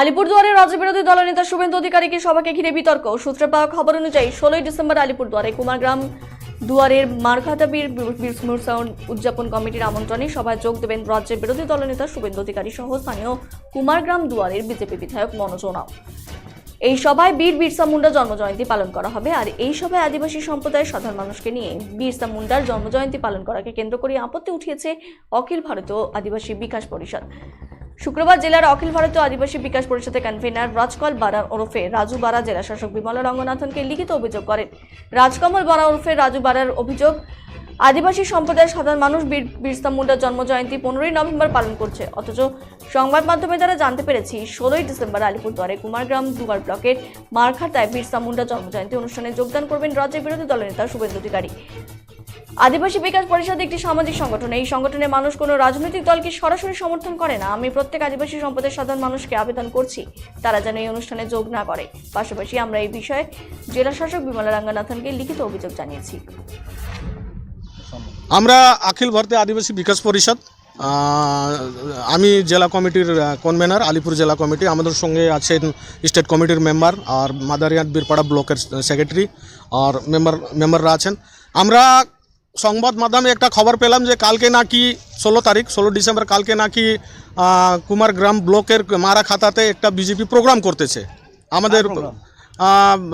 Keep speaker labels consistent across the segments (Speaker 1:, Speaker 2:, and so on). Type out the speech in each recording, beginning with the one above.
Speaker 1: আলিপুরদুয়ারে রাজ্যবিরোধী দলনেতা শুভেন্দু অধিকারীকে সভাকে ঘিরে বিতর্ক। সূত্রে পাওয়া খবর অনুযায়ী, ষোলোই ডিসেম্বর আলিপুরদুয়ারে কুমারগ্রাম দুয়ারের মারখাতা বীর বীর স্মরণ উদযাপন কমিটির আমন্ত্রণে সভায় যোগ দেবেন রাজ্যের বিরোধী দলনেতা শুভেন্দু অধিকারী সহ স্থানীয় কুমারগ্রাম দুয়ারের বিজেপি বিধায়ক মনোজ ওরাও। এই সভায় বীর বিরসা মুন্ডা জন্মজয়ন্তী পালন করা হবে। আর এই সভায় আদিবাসী সম্প্রদায়ের সাধারণ মানুষকে নিয়ে বিরসা মুন্ডার জন্মজয়ন্তী পালন করাকে কেন্দ্র করে আপত্তি উঠিয়েছে অখিল ভারতীয় আদিবাসী বিকাশ পরিষদ। শুক্রবার জেলার অখিল ভারতীয় আদিবাসী বিকাশ পরিষদের কনভেনার রাজকল বারা ওরফে রাজু বারা জেলা শাসক বিমলা রঙ্গনাথনকে লিখিত অভিযোগ করেন। রাজকমল বারা ওরফে রাজু বারার অভিযোগ, আদিবাসী সম্প্রদায়ের সাধারণ মানুষ বীর বিরসা মুন্ডার জন্মজয়ন্তী পনেরোই নভেম্বর পালন করছে। অথচ সংবাদ মাধ্যমে তারা জানতে পেরেছি, ষোলোই ডিসেম্বর আলিপুরদুয়ারে কুমারগ্রাম দুয়ার ব্লকের মারখাতায় বিরসা মুন্ডা জন্মজয়ন্তী অনুষ্ঠানে যোগদান করবেন রাজ্যের বিরোধী দলের নেতা শুভেন্দু অধিকারী। আদিবাসী বিকাশ পরিষদ একটি সামাজিক সংগঠন। এই সংগঠনের মানুষ কোনো রাজনৈতিক দলকে সরাসরি সমর্থন করে না। আমি প্রত্যেক আদিবাসী সম্প্রদায়ের সাধারণ মানুষকে আবেদন করছি, তারা যেন এই অনুষ্ঠানে যোগ না করে। পাশাপাশি আমরা এই বিষয়ে জেলা শাসক বিমলা রাঙ্গানাথনকে লিখিত অভিযোগ জানিয়েছি।
Speaker 2: আমরা আখিল ভারতীয় আদিবাসী বিকাশ পরিষদ আমি জেলা কমিটির কনভেনার আলিপুর জেলা কমিটি, আমাদের সঙ্গে আছেন স্টেট কমিটির মেম্বার আর মাদারিয়াট বীরপাড়া ব্লকের সেক্রেটারি আর মেম্বার মেম্বাররা আছেন। আমরা সংবাদ মাধ্যমে একটা খবর পেলাম যে কালকে নাকি ষোলো তারিখ ষোলো ডিসেম্বর কালকে নাকি কুমারগ্রাম ব্লকের মারা খাতাতে একটা বিজেপি প্রোগ্রাম করতেছে। আমাদের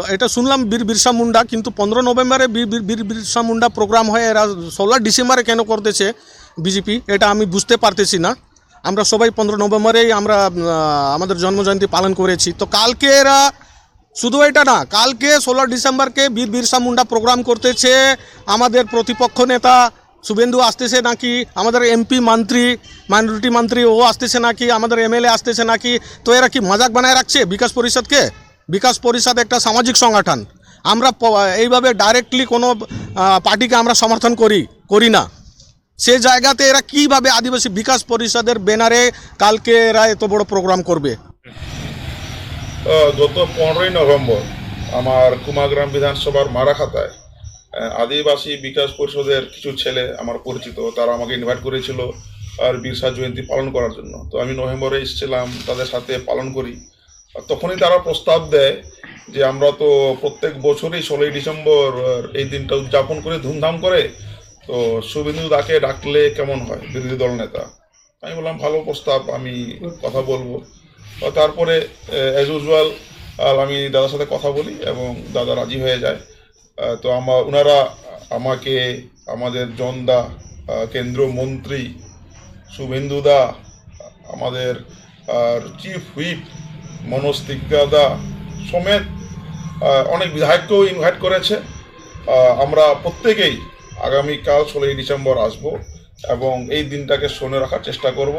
Speaker 2: এটা শুনলাম বীর বিরসা মুন্ডা কিন্তু পনেরো নভেম্বরে বীর বীর- বীর বিরসা মুন্ডা প্রোগ্রাম হয় এরা ষোলো ডিসেম্বরে কেন করতেছে বিজেপি এটা আমি বুঝতে পারতেছি না। আমরা সবাই পনেরো নভেম্বরেই আমরা আমাদের জন্মজয়ন্তী পালন করেছি। তো কালকে এরা শুধু এটা না, কালকে ষোলো ডিসেম্বরকে বীর বিরসা মুন্ডা প্রোগ্রাম করতেছে আমাদের প্রতিপক্ষ নেতা শুভেন্দু আসতেছে নাকি, আমাদের এমপি মন্ত্রী, মাইনরিটি মন্ত্রী ও আসতেছে নাকি, আমাদের এমএলএ আসতেছে নাকি, তো এরা কি মজাক বানায় রাখছে বিকাশ পরিষদকে? বিকাশ পরিষদ একটা সামাজিক সংগঠন। আমরা এইভাবে ডাইরেক্টলি কোনো পার্টিকে আমরা সমর্থন করি করি না। সে জায়গাতে এরা কীভাবে আদিবাসী বিকাশ পরিষদের ব্যানারে কালকে এরা এত বড় প্রোগ্রাম করবে?
Speaker 3: গত পনেরোই নভেম্বর আমার কুমাগ্রাম বিধানসভার মারাখাতায় আদিবাসী বিকাশ পরিষদের কিছু ছেলে আমার পরিচিত, তারা আমাকে ইনভাইট করেছিল আর বিরসা জয়ন্তী পালন করার জন্য। তো আমি নভেম্বরে এসেছিলাম, তাদের সাথে পালন করি। তখনই তারা প্রস্তাব দেয় যে আমরা তো প্রত্যেক বছরই ষোলোই ডিসেম্বর এই দিনটা উদযাপন করে ধুমধাম করে, তো শুভেন্দু দাকে ডাকলে কেমন হয় বিরোধী দল নেতা? আমি বললাম, ভালো প্রস্তাব, আমি কথা বলব। তারপরে অ্যাজ ইউজুয়াল আমি দাদার সাথে কথা বলি এবং দাদা রাজি হয়ে যায়। তো আমার ওনারা আমাকে, আমাদের জনদা কেন্দ্রীয় মন্ত্রী শুভেন্দুদা আমাদের, আর চিফ হুইপ মনোজ তিগ্গাদা সমেত অনেক বিধায়ককেও ইনভাইট করেছে। আমরা প্রত্যেকেই আগামীকাল ষোলোই ডিসেম্বর আসব এবং এই দিনটাকে শোনে রাখার চেষ্টা করব।